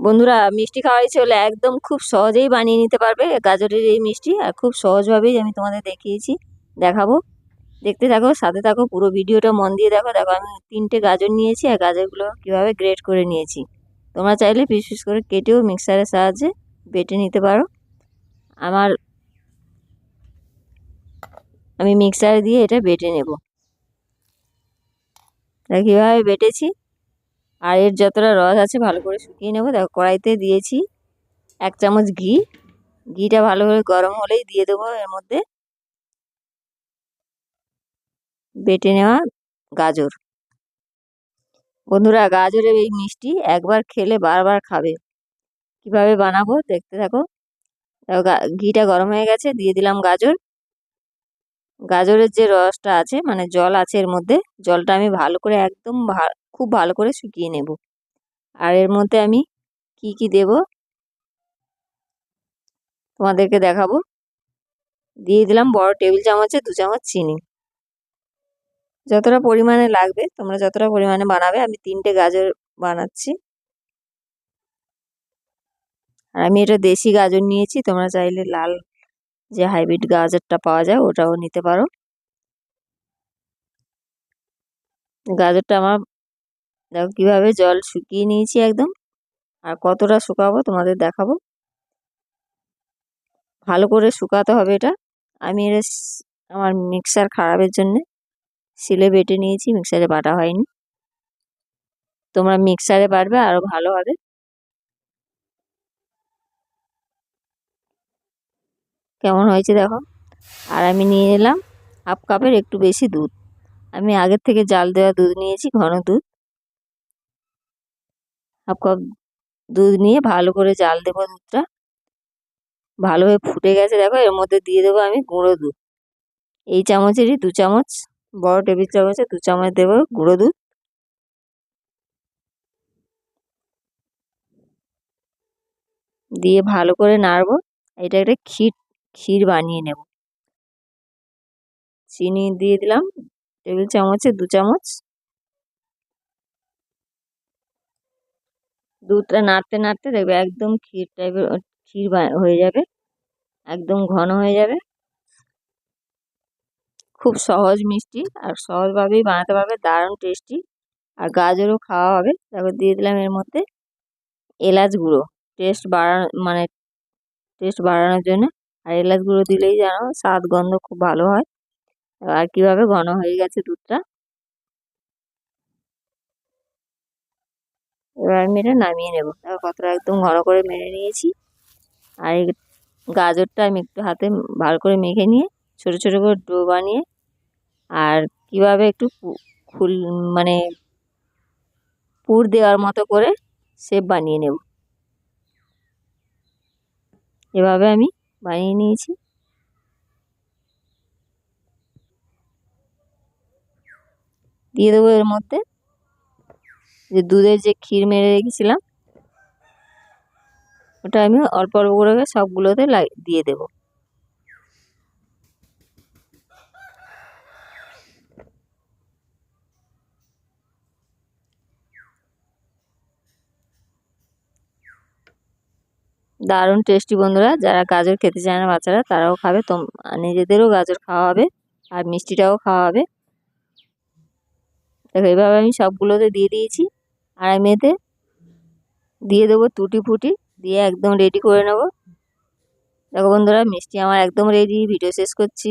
বন্ধুরা, মিষ্টি খাওয়া ইচ্ছে হলে একদম খুব সহজেই বানিয়ে নিতে পারবে গাজরের এই মিষ্টি আর খুব সহজভাবেই আমি তোমাদের দেখিয়েছি। দেখাবো। দেখতে থাকো, সাথে থাকো, পুরো ভিডিওটা মন দিয়ে দেখো। দেখো, আমি তিনটে গাজর নিয়েছি আর গাজরগুলো কীভাবে গ্রেট করে নিয়েছি। তোমরা চাইলে পিস পিস করে কেটেও মিক্সারের সাহায্যে বেটে নিতে পারো। আমার আমি মিক্সারে দিয়ে এটা বেটে নেব। কীভাবে বেটেছি। আর এর যতটা রস আছে ভালো করে শুকিয়ে নেব। দেখো, কড়াইতে দিয়েছি এক চামচ ঘি। ঘিটা ভালো করে গরম হলেই দিয়ে দেবো। এর মধ্যে বেটে নেওয়া গাজর। বন্ধুরা, গাজরের এই মিষ্টি একবার খেলে বারবার খাবে। কীভাবে বানাবো দেখতে থাকো। ঘিটা গরম হয়ে গেছে, দিয়ে দিলাম গাজর। গাজরের যে রসটা আছে মানে জল আছে এর মধ্যে, জলটা আমি ভালো করে একদম খুব ভালো করে শুকিয়ে নেব। আর এর মধ্যে আমি কি কি দেব? তোমাদেরকে দেখাবো। দিয়ে দিলাম বড় টেবিল চামচে দু চামচ চিনি। যতটা পরিমাণে লাগবে, তোমরা যতটা পরিমাণে বানাবে, আমি তিনটে গাজর বানাচ্ছি। আর আমি এটা দেশি গাজর নিয়েছি, তোমরা চাইলে লাল যে হাইব্রিড গাজরটা পাওয়া যায় ওটাও নিতে পারো। গাজরটা আমার দেখো কীভাবে জল শুকিয়ে নিয়েছি একদম। আর কতটা শুকাবো তোমাদের দেখাবো। ভালো করে শুকাতে হবে এটা। আমি এটা আমার মিক্সার খারাপের জন্যে শিলে বেটে নিয়েছি মিক্সারে বাটা হয়নি। তোমরা মিক্সারে বাটবে আরও ভালো হবে। কেমন হয়েছে দেখো। আর আমি নিয়ে এলাম হাফ কাপের একটু বেশি দুধ। আমি আগের থেকে জাল দেওয়া দুধ নিয়েছি, ঘন দুধ। হাফ কাপ দুধ নিয়ে ভালো করে জাল দেবো দুধটা। ভালোভাবে ফুটে গেছে দেখো, এর মধ্যে দিয়ে দেবো আমি গুঁড়ো দুধ। এই চামচেরই দু চামচ, বড় টেবিল চামচে দু চামচ দেবো গুঁড়ো দুধ। দিয়ে ভালো করে নাড়বো। এটা একটা ক্ষীর ক্ষীর বানিয়ে নেব। চিনি দিয়ে দিলাম, টেবিল চামচে দু চামচ। দুধটা নাড়তে নাড়তে দেখবে একদম ক্ষীর টাইপের ক্ষীর হয়ে যাবে। একদম ঘন হয়ে যাবে। খুব সহজ মিষ্টি আর সহজভাবেই বানাতে পারবে, দারুণ টেস্টি। আর গাজরও খাওয়া হবে। তারপর দিয়ে দিলাম এর মধ্যে এলাচ গুঁড়ো। টেস্ট বাড়ানো মানে টেস্ট বাড়ানোর জন্য আর এলাচ গুঁড়ো দিলেই যেন স্বাদ, গন্ধ খুব ভালো হয়। আর কীভাবে ঘন হয়ে গেছে দুধটা? এবার আমি এটা নামিয়ে নেব। কতটা একদম ঘন করে মেরে নিয়েছি। আর এই গাজরটা আমি একটু হাতে ভালো করে মেখে নিয়ে ছোটো ছোটো করে ডো বানিয়ে আর কীভাবে একটু ফুল মানে পুর দেওয়ার মতো করে শেপ বানিয়ে নেব। এভাবে আমি বানিয়ে নিয়েছি। দিয়ে দেবো এর মধ্যে যে দুধের যে ক্ষীর মেরে রেখেছিলাম, ওটা আমি অল্প অল্প করে সবগুলোতে দিয়ে দেবো। দারুণ টেস্টি বন্ধুরা। যারা গাজর খেতে চায় না বাচ্চারা, তারাও খাবে। তো নিজেদেরও গাজর খাওয়া হবে আর মিষ্টিটাও খাওয়া হবে। দেখো এইভাবে আমি সবগুলোতে দিয়ে দিয়েছি। আর আমি এতে দিয়ে দেবো টুটি ফুটি। দিয়ে একদম রেডি করে নেব। দেখো বন্ধুরা, মিষ্টি আমার একদম রেডি ভিডিও শেষ করছি।